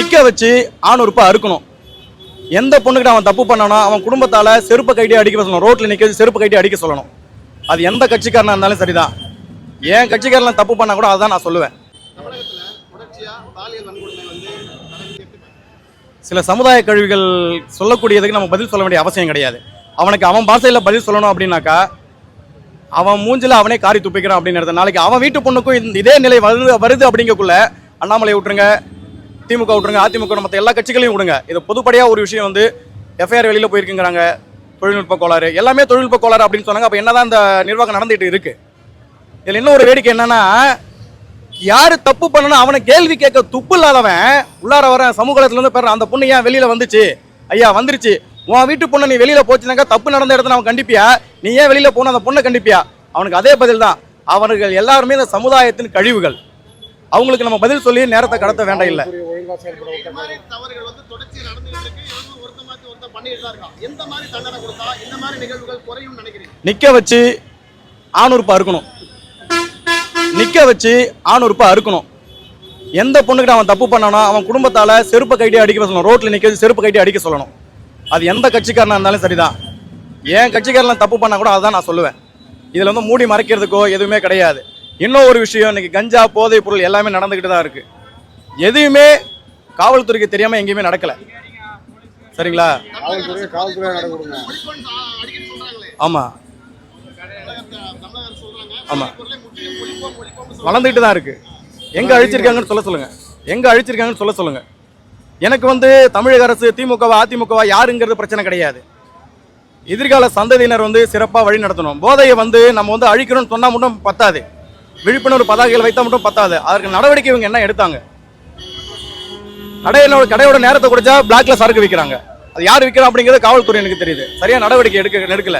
நிற்க வச்சு ஆணுறுப்பா அறுக்கணும். எந்த பொண்ணுக்கிட்ட அவன் தப்பு பண்ணானோ அவன் குடும்பத்தால செருப்பு கைட்டி அடிக்க சொல்லணும். ரோட்ல நிற்க வச்சு செருப்பு கைட்டி அடிக்க சொல்லணும். அது எந்த கட்சிக்காரனா இருந்தாலும் சரிதான். ஏன் கட்சிக்காரன் தப்பு பண்ணா கூட அதான் நான் சொல்லுவேன். சில சமுதாய கழிவுகள் சொல்லக்கூடியதுக்கு நம்ம பதில் சொல்ல வேண்டிய அவசியம் கிடையாது. அவனுக்கு அவன் பாஷையில் பதில் சொல்லணும் அப்படின்னாக்கா அவன் மூஞ்சில் அவனே காரி துப்பிக்கிறான் அப்படின்னு நாளைக்கு அவன் வீட்டு பொண்ணுக்கும் இந்த இதே நிலை வருது வருது அப்படிங்கக்குள்ள அண்ணாமலை விட்டுருங்க. திமுக விட்டுருங்க அதிமுக மற்ற எல்லா கட்சிகளையும் விடுங்க. இது பொதுப்படையாக ஒரு விஷயம் வந்து எஃப்ஐஆர் வெளியில் போயிருக்குங்கிறாங்க தொழில்நுட்ப கோளாறு. எல்லாமே தொழில்நுட்ப கோளாறு அப்படின்னு சொன்னாங்க அப்போ என்னதான் இந்த நிர்வாகம் நடந்துகிட்டு இருக்கு? இதில் இன்னும் ஒரு வேடிக்கை என்னன்னா யார் தப்பு பண்ணணும் அவனை கேள்வி கேட்க துப்பு இல்லாதவன் உள்ளார வர சமூகத்துலேருந்து பெற அந்த பொண்ணு ஏன் வெளியில் வந்துச்சு? ஐயா வந்துருச்சு. உன் வீட்டு பொண்ணை நீ வெளியில் போச்சுனாக்கா தப்பு நடந்த இடத்துல அவன் கண்டிப்பியா? நீ ஏன் வெளியில் போன அந்த பொண்ணை கண்டிப்பியா? அவனுக்கு அதே பதில் தான். அவர்கள் எல்லாருமே இந்த சமுதாயத்தின் கழிவுகள். அவங்களுக்கு நம்ம பதில் சொல்லி நேரத்தை கடத்த வேண்டாம் இல்லை. இந்த மாதிரி தவறுகள் வந்து இருக்கு. இவங்க ஒருத்த மாத்தி ஒருத்த பண்ணிட்டு தான் இருக்கான் எந்த மாதிரி தண்டனை கொடுத்தா இந்த மாதிரி நிகழ்வுகள் குறையும் நினைக்கிறீங்க? நிக்க வச்சு ஆணுறுப்பா அறுக்கணும். நிக்க வச்சு ஆணுறுப்பா அறுக்கணும். எந்த பொண்ணுக்கிட்ட அவன் தப்பு பண்ணானோ அவன் குடும்பத்தால செருப்பு கைட்டி அடிக்க சொல்லணும். ரோட்ல நிக்க வச்சு செருப்பு கைட்டி அடிக்க சொல்லணும். அது எந்த கட்சிக்காரனா இருந்தாலும் சரிதான். ஏன் கட்சிக்காரன் தப்பு பண்ணா கூட அதான் நான் சொல்லுவேன். இதுல வந்து மூடி மறைக்கிறதுக்கோ எதுவுமே கிடையாது. இன்னும் ஒரு விஷயம் இன்னைக்கு கஞ்சா போதைப் பொருள் எல்லாமே நடந்துக்கிட்டு தான் இருக்கு. எதுவுமே காவல்துறைக்கு தெரியாம எங்கேயுமே நடக்கல. சரிங்களா? ஆமா. ஆமா. வளர்ந்துக்கிட்டு தான் இருக்கு. எங்க அழிச்சிருக்காங்கன்னு சொல்ல சொல்லுங்க. எங்க அழிச்சிருக்காங்கன்னு சொல்ல சொல்லுங்க. எனக்கு வந்து தமிழக அரசு திமுகவா அதிமுகவா யாருங்கிறது பிரச்சனை கிடையாது. எதிர்கால சந்ததியினர் வந்து சிறப்பாக வழி நடத்தணும். போதையை வந்து நம்ம வந்து அழிக்கணும்னு சொன்னா மட்டும் பத்தாது. விழிப்புணர்வு பதாகைகள் வைத்தா மட்டும் பத்தாது. அதற்கு நடவடிக்கை இவங்க என்ன எடுத்தாங்க? கடையில கடையோட நேரத்தை குடிச்சா பிளாக்ல சரக்கு விற்கிறாங்க அது யார் விற்கிறோம் அப்படிங்கிறது காவல்துறை எனக்கு தெரியுது. சரியா நடவடிக்கை எடுக்க எடுக்கல.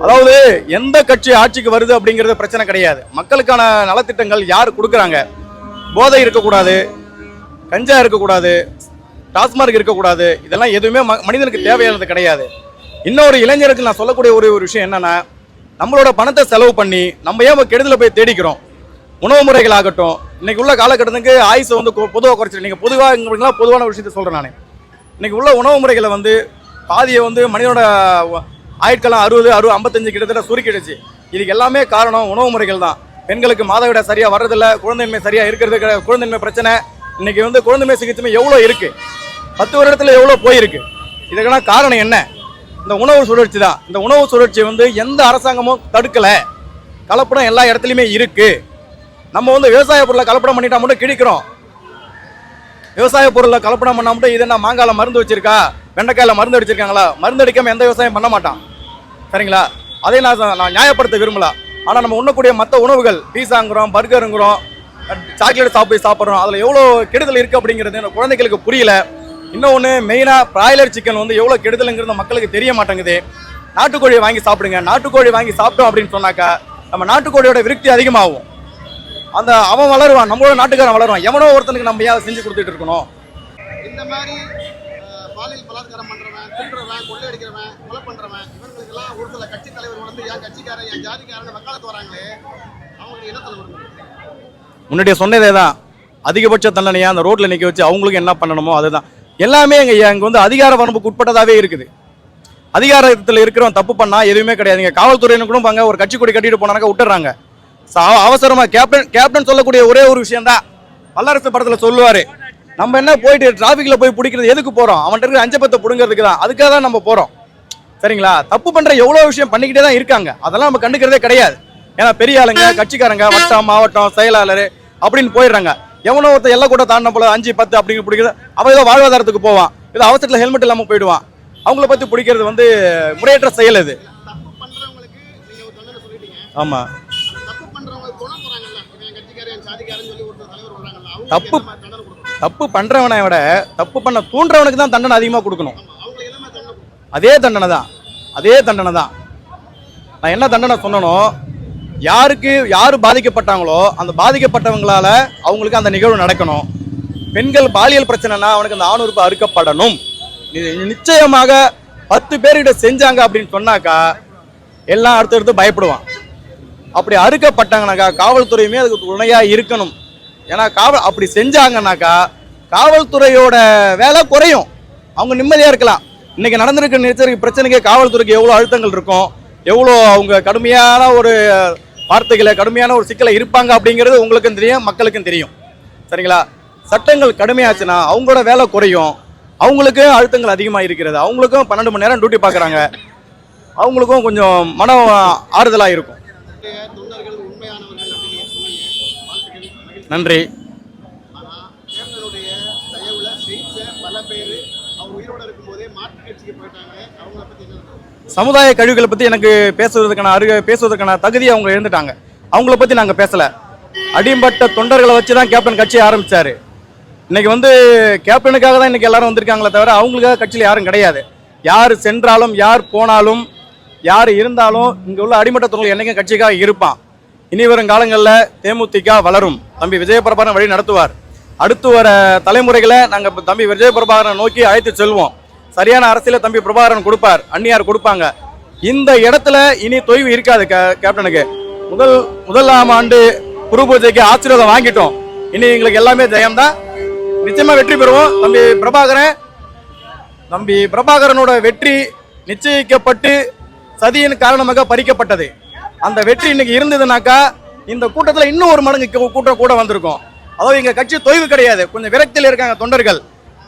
அதாவது எந்த கட்சி ஆட்சிக்கு வருது அப்படிங்கிறது பிரச்சனை கிடையாது. மக்களுக்கான நலத்திட்டங்கள் யார் கொடுக்குறாங்க? போதை இருக்கக்கூடாது கஞ்சா இருக்கக்கூடாது டாஸ்மார்க் இருக்கக்கூடாது இதெல்லாம் எதுவுமே ம- மனிதனுக்கு தேவையானது கிடையாது. இன்னொரு இளைஞருக்கு நான் சொல்லக்கூடிய ஒரு ஒரு விஷயம் என்னன்னா நம்மளோட பணத்தை செலவு பண்ணி நம்ம ஏன் கெடுதல போய் தேடிக்கிறோம்? உணவு முறைகள் ஆகட்டும் இன்னைக்கு உள்ள காலகட்டத்துக்கு ஆயுசை வந்து பொதுவாக குறைச்சிரு நீங்கள் பொதுவாக பொதுவான விஷயத்த விஷயத்தை சொல்கிறேன் நான். இன்னைக்கு உள்ள உணவு முறைகளை வந்து பாதியை வந்து மனிதனோட ஆயுட்காலம் அறுபது அறுபது ஐம்பத்தஞ்சு கிட்டத்தட்ட சுருக்கிடுச்சு. இதுக்கு எல்லாமே காரணம் உணவு முறைகள் தான். பெண்களுக்கு மாதவிட சரியாக வர்றதில்ல குழந்தைமை சரியாக இருக்கிறது குழந்தைமை பிரச்சனை. இன்னைக்கு வந்து குழந்தைமை சிகிச்சை எவ்வளோ இருக்குது பத்து வருடத்தில் எவ்வளோ போயிருக்கு? இதுக்கெல்லாம் காரணம் என்ன? இந்த உணவு சுழற்சி தான். இந்த உணவு சுழற்சி வந்து எந்த அரசாங்கமும் தடுக்கலை. கலப்படம் எல்லா இடத்துலையுமே இருக்குது நம்ம வந்து விவசாய பொருளை கலப்படம் பண்ணிட்டா மட்டும் கிழிக்கிறோம். விவசாய பொருளை கலப்படம் பண்ணா மட்டும் இது என்ன மாங்காயில் மருந்து வச்சிருக்கா? வெண்டைக்காயில மருந்து அடிச்சிருக்காங்களா? மருந்து அடிக்காம எந்த விவசாயம் பண்ண மாட்டான். சரிங்களா? அதை நான் நான் நியாயப்படுத்த விரும்பல. ஆனால் நம்ம உண்ணக்கூடிய மற்ற உணவுகள் பீஸாங்கிறோம் பர்கருங்கிறோம் சாக்லேட் சாப்பிட்டு சாப்பிட்றோம் அதில் எவ்வளோ கெடுதல் இருக்குது அப்படிங்கிறது எனக்கு குழந்தைகளுக்கு புரியல. இன்னொன்று மெயினாக பிராய்லர் சிக்கன் வந்து எவ்வளோ கெடுதலுங்கிறது மக்களுக்கு தெரிய மாட்டேங்குது. நாட்டுக்கோழியை வாங்கி சாப்பிடுங்க நாட்டுக்கோழி வாங்கி சாப்பிட்டோம் அப்படின்னு சொன்னாக்கா நம்ம நாட்டுக்கோழியோட விருத்தி அதிகமாகும். அந்த அவன் வளருவான் நம்மளோட நாட்டுக்காரன் வளருவான். எவனோ ஒருத்தனுக்கு நம்ம ஏன் செஞ்சு கொடுத்துட்டு இருக்கணும்? இந்த மாதிரி பாலியல் பலாத்காரம் பண்றவன் திருடுறவன் கொள்ளையடிக்கிறவன் கொலை பண்றவன் இவங்களுக்கெல்லாம் ஒரு சில கட்சி தலைவர் வந்து என் கட்சிக்காரன் என் ஜாதிக்காரன் வக்காலத்து வராங்களே அவங்களுக்கு என்ன தலைவர் முன்னாடியே சொன்னதே தான். அதிகபட்ச தண்டனையா அந்த ரோட்ல நிக்க வச்சு அவங்களுக்கு என்ன பண்ணணுமோ அதுதான். எல்லாமே எங்க இங்க வந்து அதிகார வரம்புக்கு உட்பட்டதாவே இருக்குது. அதிகாரத்தில் இருக்கிறவன் தப்பு பண்ணா எதுவுமே கிடையாது இங்க காவல்துறையினர் கூட பாங்க ஒரு கட்சி கொடி கட்டிட்டு போனாக்க விட்டுறாங்க. அவசரமா கேப்டன் கேப்டன் சொல்லக்கூடிய ஒரே ஒரு விஷயம் தான் வல்லரசு படத்துல சொல்லுவாரு நம்ம என்ன போயிட்டு டிராஃபிக்ல போய் பிடிக்கிறது எதுக்கு போறோம்? அவன்கிட்ட இருக்கிற அஞ்சப்பத்தை பிடுங்கிறதுக்கு தான். அதுக்காக தான் நம்ம போறோம். சரிங்களா? தப்பு பண்ற எவ்வளவு விஷயம் பண்ணிக்கிட்டே தான் இருக்காங்க. அதெல்லாம் நம்ம கண்டுக்கிறதே கிடையாது. ஏன்னா பெரிய ஆளுங்க கட்சிக்காரங்க வட்டம் மாவட்டம் செயலாளர் அப்படின்னு போயிடுறாங்க. எவனோ ஒருத்தர் எல்லாம் கூட தாண்டின போல அஞ்சு பத்து அப்படிங்கிற பிடிக்கிறது அவன் ஏதோ வாழ்வாதாரத்துக்கு போவான். ஏதோ அவசரத்தில் ஹெல்மெட் இல்லாமல் போயிடுவான். அவங்கள பத்தி பிடிக்கிறது வந்து முறையற்ற செயல் இது தப்பு பண்றவங்களுக்கு நீங்க ஒரு தண்டனை சொல்லிட்டீங்க ஆமா தப்பு பண்றவங்களுக்கு துணை போறாங்கல்ல இவன் என் கட்சிக்காரன் என் ஜாதிக்காரன் சொல்லி ஒருத்தர் தலைவர் வராங்கல்ல அவங்க தப்பு- தப்பு பண்ணுறவனை விட தப்பு பண்ண தூண்டுறவனுக்கு தான் தண்டனை அதிகமாக கொடுக்கணும். அதே தண்டனை தான். அதே தண்டனை தான். நான் என்ன தண்டனை சொன்னனோ யாருக்கு யார் பாதிக்கப்பட்டாங்களோ அந்த பாதிக்கப்பட்டவங்களால அவங்களுக்கு அந்த நிகழ்வு நடக்கணும். பெண்கள் பாலியல் பிரச்சனைனா அவனுக்கு அந்த ஆணுறுப்பு அறுக்கப்படணும். இது நிச்சயமாக பத்து பேர்கிட்ட செஞ்சாங்க அப்படின்னு சொன்னாக்கா எல்லாம் அடுத்தடுத்து பயப்படுவான். அப்படி அறுக்கப்பட்டாங்கனாக்கா காவல்துறையுமே அதுக்கு துணையாக இருக்கணும். ஏன்னா காவல் அப்படி செஞ்சாங்கன்னாக்கா காவல்துறையோட வேலை குறையும். அவங்க நிம்மதியாக இருக்கலாம். இன்றைக்கி நடந்திருக்க நெரிசலுக்கு பிரச்சனைக்கு காவல்துறைக்கு எவ்வளோ அழுத்தங்கள் இருக்கும்? எவ்வளோ அவங்க கடுமையான ஒரு வார்த்தைகளை கடுமையான ஒரு சிக்கலை இருப்பாங்க அப்படிங்கிறது உங்களுக்கும் தெரியும் மக்களுக்கும் தெரியும். சரிங்களா? சட்டங்கள் கடுமையாச்சுன்னா அவங்களோட வேலை குறையும். அவங்களுக்கும் அழுத்தங்கள் அதிகமாக இருக்கிறது. அவங்களுக்கும் பன்னெண்டு மணி நேரம் டியூட்டி பார்க்குறாங்க. அவங்களுக்கும் கொஞ்சம் மன ஆறுதலாக இருக்கும் தொண்டர்கள் உண்மையானவர்கள் அப்படின்னு நீங்க சொன்னீங்க வாழ்த்துக்கள் மகிழ்ச்சி நன்றி ஆனா தேர்தலுடைய தயவுல ஜெயிச்ச பல பேர் அவர் உயிரோட இருக்கும்போதே மாற்றுக் கட்சிக்கு போயிட்டாங்க அவங்கள பத்தி என்ன நினைக்கிறீங்க? சமுதாய கழிவுகளை பற்றி எனக்கு பேசுவதற்கான அருக பேசுவதற்கான தகுதி அவங்க எழுந்துட்டாங்க அவங்கள பற்றி நாங்கள் பேசலை. அடிம்பட்ட தொண்டர்களை வச்சு தான் கேப்டன் கட்சியை ஆரம்பிச்சாரு. இன்னைக்கு வந்து கேப்டனுக்காக தான் இன்னைக்கு எல்லாரும் வந்திருக்காங்களே தவிர அவங்களுக்காக கட்சியில் யாரும் கிடையாது. யார் சென்றாலும் யார் போனாலும் யார் இருந்தாலும் இங்கே உள்ள அடிமட்ட தொண்டர்கள் என்னைக்கும் கட்சிக்காக இருப்பான். இனி வரும் காலங்களில் தேமுதிக வளரும். தம்பி விஜயபிரபாகரன் வழி நடத்துவார். அடுத்து வர தலைமுறைகளை நாங்கள் தம்பி விஜயபிரபாகரன் நோக்கி அழைத்து செல்வோம். சரியான அரசியல தம்பி பிரபாகரன் கொடுப்பார். அந்நியார் கொடுப்பாங்க. இந்த இடத்துல இனி தொய்வு இருக்காது கே- கேப்டனுக்கு. முதல் முதலாம் ஆண்டு குரு பூஜைக்கு ஆசீர்வாதம் வாங்கிட்டோம். இனி எங்களுக்கு எல்லாமே ஜெயம்தான். நிச்சயமா வெற்றி பெறுவோம். தம்பி பிரபாகரன் தம்பி பிரபாகரனோட வெற்றி நிச்சயிக்கப்பட்டு சதியின் காரணமாக பறிக்கப்பட்டது. அந்த வெற்றி இன்னைக்கு இருந்ததுனாக்கா இந்த கூட்டத்தில் இன்னும் ஒரு மடங்கு கூட்டம் கூட வந்திருக்கும். அதாவது எங்கள் கட்சி தொய்வு கிடையாது. கொஞ்சம் விரக்தியில் இருக்காங்க தொண்டர்கள்.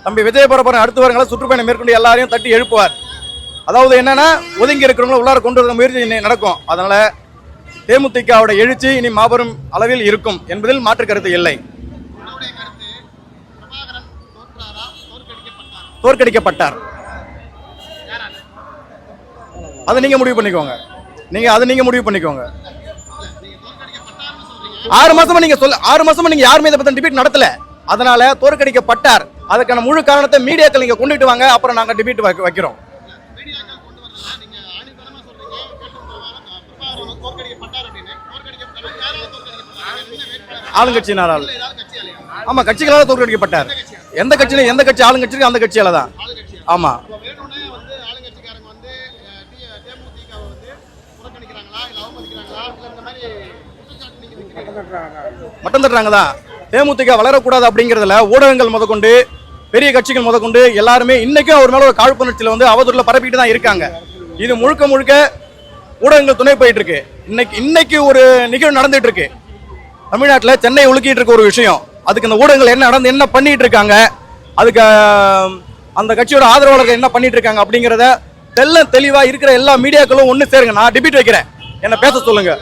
தம்பி விஜயபரபரன் அடுத்து வரங்களை சுற்றுப்பயணம் மேற்கொண்டு எல்லாரையும் தட்டி எழுப்புவார். அதாவது என்னன்னா ஒதுங்கி இருக்கிறவங்கள உள்ளார கொண்டு வர முயற்சி இன்னை நடக்கும். அதனால தேமுதிகவோட எழுச்சி இனி மாபெரும் அளவில் இருக்கும் என்பதில் மாற்று கருத்து இல்லை. தோற்கடிக்கப்பட்டார். அதை நீங்க முடிவு பண்ணிக்கோங்க. நீங்க அதை நீங்க முடிவு பண்ணிக்கோங்க. ஆறு மாசமா நீங்க சொல்ல ஆறு மாசமா நீங்க யாருமே இதை பத்தி டிபேட் நடத்தல? அதனால தோற்கடிக்கப்பட்டார். அதுக்கான முழு காரணத்தை மீடியாக்கள் நீங்க கொண்டுட்டு வாங்க அப்புறம் நாங்க டிபேட் வைக்கிறோம். ஆளுங்கட்சியினரால். ஆமா கட்சிகளால தோற்கடிக்கப்பட்டார். எந்த கட்சியில எந்த கட்சி ஆளுங்கட்சி அந்த கட்சியால தான். ஆமா இப்போ வேணும்னே வந்து ஆளுங்கட்சிக்காரங்க வந்து அஹ், டி- தேமுதிகவை வந்து புறக்கணிக்கிறாங்களா இல்ல அவமதிக்கிறாங்களா இல்ல இந்த மாதிரி குற்றச்சாட்டு நீங்க வைக்கிறீங்க மட்டம் தட்டுறாங்க தேமுதிக வளரக்கூடாது அப்படிங்கிறதுல ஊடகங்கள் முதற்கொண்டு பெரிய கட்சிகள் முதற்கொண்டு எல்லாருமே இன்னைக்கும் அவர் மேல ஒரு காழ்ப்புணர்ச்சியில வந்து அவதூறுல பரப்பிட்டு தான் இருக்காங்க. இது முழுக்க முழுக்க ஊடகங்கள் துணை போயிட்டு இருக்கு. இன்னைக்கு இன்னைக்கு ஒரு நிகழ்வு நடந்துட்டு இருக்கு. தமிழ்நாட்டில் சென்னை உலுக்கிட்டு இருக்க ஒரு விஷயம். அதுக்கு இந்த ஊடகங்கள் என்ன நடந்து என்ன பண்ணிட்டு இருக்காங்க? அதுக்கு அந்த கட்சியோட ஆதரவாளர்கள் என்ன பண்ணிட்டு இருக்காங்க அப்படிங்கிறத தெல்ல தெளிவா இருக்கிற எல்லா மீடியாக்களும் ஒன்று சேருங்க. நான் டிபிட் வைக்கிறேன். என்ன பேச சொல்லுங்க.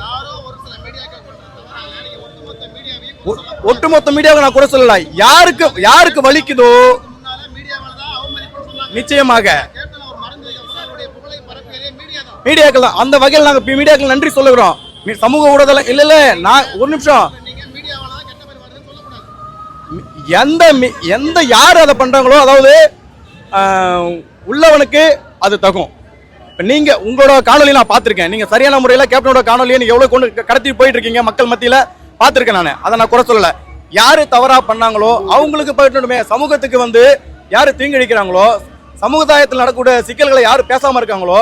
ஒட்டுமொத்த மீடியாவுக்கு நான் கூட சொல்லல. யாருக்கு யாருக்கு வலிக்குதோ நிச்சயமாக. மீடியாக்கள் தான். அந்த வகையில் நாங்கள் மீடியாக்கள் நன்றி சொல்லுகிறோம். சமூக ஊடகத்தில் இல்லை இல்லை நான் ஒரு நிமிஷம். எந்த எந்த யார் அதை பண்ணுறாங்களோ அதாவது உள்ளவனுக்கு அது தகும். இப்போ நீங்கள் உங்களோட காணொலி நான் பார்த்துருக்கேன். நீங்கள் சரியான முறையில் கேப்டனோட காணொலியை நீங்கள் எவ்வளோ கொண்டு கடத்தி போயிட்டு இருக்கீங்க மக்கள் மத்தியில் பார்த்துருக்கேன் நான். அதை நான் குறை சொல்லலை. யார் தவறாக பண்ணாங்களோ அவங்களுக்கு போயிட்டுமே சமூகத்துக்கு வந்து யார் தீங்கிழிக்கிறாங்களோ சமுதாயத்தில் நடக்கக்கூடிய சிக்கல்களை யார் பேசாமல் இருக்காங்களோ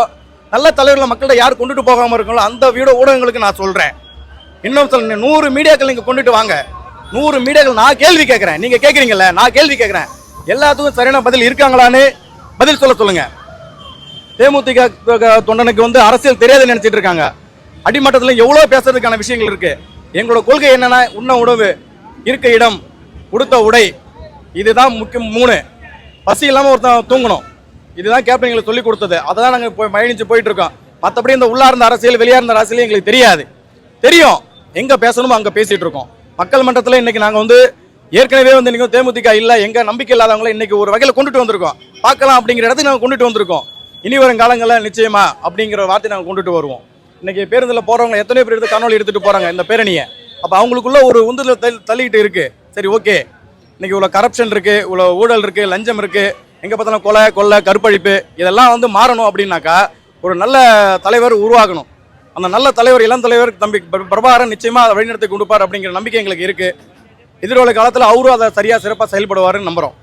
நல்ல தலைவர்களை மக்கள்கிட்ட யார் கொண்டுட்டு போகாமல் இருக்காங்களோ அந்த வீடியோ ஊடகங்களுக்கு நான் சொல்கிறேன் இன்னும் சொல்ல நூறு மீடியாக்கள் நீங்கள் கொண்டுட்டு வாங்க. நூறு மீடியாக்கள் நான் கேள்வி கேட்குறேன். நீங்கள் கேக்குறீங்கல்ல நான் கேள்வி கேட்குறேன். எல்லாத்துக்கும் சரியான பதில் இருக்காங்களான்னு பதில் சொல்ல சொல்லுங்கள் தேமுதிக தொண்டனுக்கு வந்து அரசியல் தெரியாதுன்னு நினைச்சிட்டு இருக்காங்க. அடிமட்டத்தில் எவ்வளோ பேசுறதுக்கான விஷயங்கள் இருக்கு. எங்களோட கொள்கை என்னன்னா உண்ண உணவு இருக்க இடம் உடுத்த உடை. இதுதான் முக்கியம் மூணு. பசி இல்லாமல் ஒருத்தன் தூங்கணும். இதுதான் கேப்டன் எங்களுக்கு சொல்லி கொடுத்தது. அதை தான் நாங்கள் போய் பயணிச்சு போயிட்டு இருக்கோம் மற்றபடி இந்த உள்ளார்ந்த அரசியல் வெளியார்ந்த அரசியல் எங்களுக்கு தெரியாது. தெரியும். எங்கே பேசணுமோ அங்கே பேசிட்டு இருக்கோம். மக்கள் மன்றத்தில் இன்னைக்கு நாங்கள் வந்து ஏற்கனவே வந்து இன்றைக்கும் தேமுதிக இல்லை எங்கள் நம்பிக்கை இல்லாதவங்களை இன்றைக்கி ஒரு வகையில் கொண்டுட்டு வந்திருக்கோம். பார்க்கலாம் அப்படிங்கிற இடத்துக்கு நாங்கள் கொண்டுட்டு வந்திருக்கோம். இனி வரும் காலங்களில் நிச்சயமா அப்படிங்கிற வார்த்தை நாங்கள் கொண்டுட்டு வருவோம். இன்னைக்கு பேருந்தில் போகிறவங்க எத்தனை பேர் எடுத்து கனவுல எடுத்துகிட்டு போகிறாங்க இந்த பேரணியை. அப்போ அவங்களுக்குள்ள ஒரு உந்துதல் தள்ளி- தள்ளிக்கிட்டு இருக்குது சரி ஓகே. இன்றைக்கி இவ்வளோ கரப்ஷன் இருக்குது இவ்வளோ ஊழல் இருக்குது லஞ்சம் இருக்குது எங்கே பார்த்தாலும் கொலை கொள்ளை கற்பழிப்பு இதெல்லாம் வந்து மாறணும் அப்படின்னாக்கா ஒரு நல்ல தலைவர் உருவாகணும். அந்த நல்ல தலைவர் இளம் தலைவர் தம்பி பிர- பிரபாகரன் நிச்சயமாக அதை வழிநடத்தி கொடுப்பார் அப்படிங்கிற நம்பிக்கை எங்களுக்கு இருக்குது எதிர்கால காலத்தில் அவரும் அதை சரியாக சிறப்பாக செயல்படுவார்னு நம்புகிறோம்